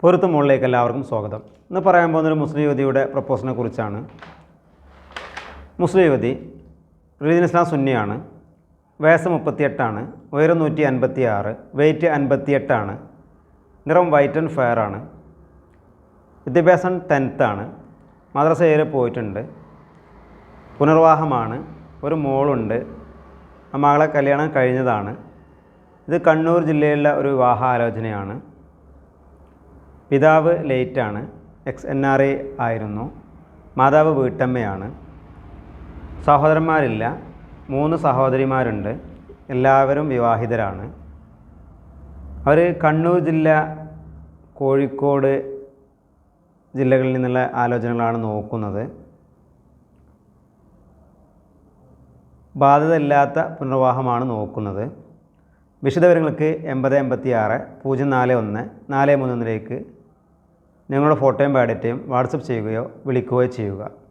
പൊരുത്ത മുകളിലേക്ക് എല്ലാവർക്കും സ്വാഗതം. ഇന്ന് പറയാൻ പോകുന്നൊരു മുസ്ലിം യുവതിയുടെ പ്രപ്പോസലിനെ കുറിച്ചാണ്. മുസ്ലിം യുവതി റിലീജിയൻ ഇസ്ലാം സുന്നിയാണ് വയസ്സ് മുപ്പത്തിയെട്ടാണ് ഉയരം നൂറ്റി അൻപത്തി ആറ് വെയ്റ്റ് അൻപത്തിയെട്ടാണ് നിറം വൈറ്റ് ആൻഡ് ഫെയർ ആണ് വിദ്യാഭ്യാസം ടെൻത്താണ് ഏരിയ പോയിട്ടുണ്ട് പുനർവാഹമാണ് ഒരു മോളുണ്ട് ആ മകളെ കല്യാണം കഴിഞ്ഞതാണ്. ഇത് കണ്ണൂർ ജില്ലയിലുള്ള ഒരു വിവാഹാലോചനയാണ്. പിതാവ് ലേറ്റാണ്. എക്സ് എൻ ആർ എ ആയിരുന്നു. മാതാവ് വീട്ടമ്മയാണ്. സഹോദരന്മാരില്ല. മൂന്ന് സഹോദരിമാരുണ്ട്. എല്ലാവരും വിവാഹിതരാണ്. അവർ കണ്ണൂർ ജില്ല കോഴിക്കോട് ജില്ലകളിൽ നിന്നുള്ള ആലോചനകളാണ് നോക്കുന്നത്. ബാധ്യതയില്ലാത്ത പുനർവാഹമാണ് നോക്കുന്നത്. വിശദവിവരങ്ങൾക്ക് എൺപത് എൺപത്തി ആറ് പൂജ്യം നാല് ഒന്ന് നാല് മൂന്നൊന്നിലേക്ക് നിങ്ങളുടെ ഫോട്ടോയും ബയോഡേറ്റയും വാട്സപ്പ് ചെയ്യുകയോ വിളിക്കുകയോ ചെയ്യുക.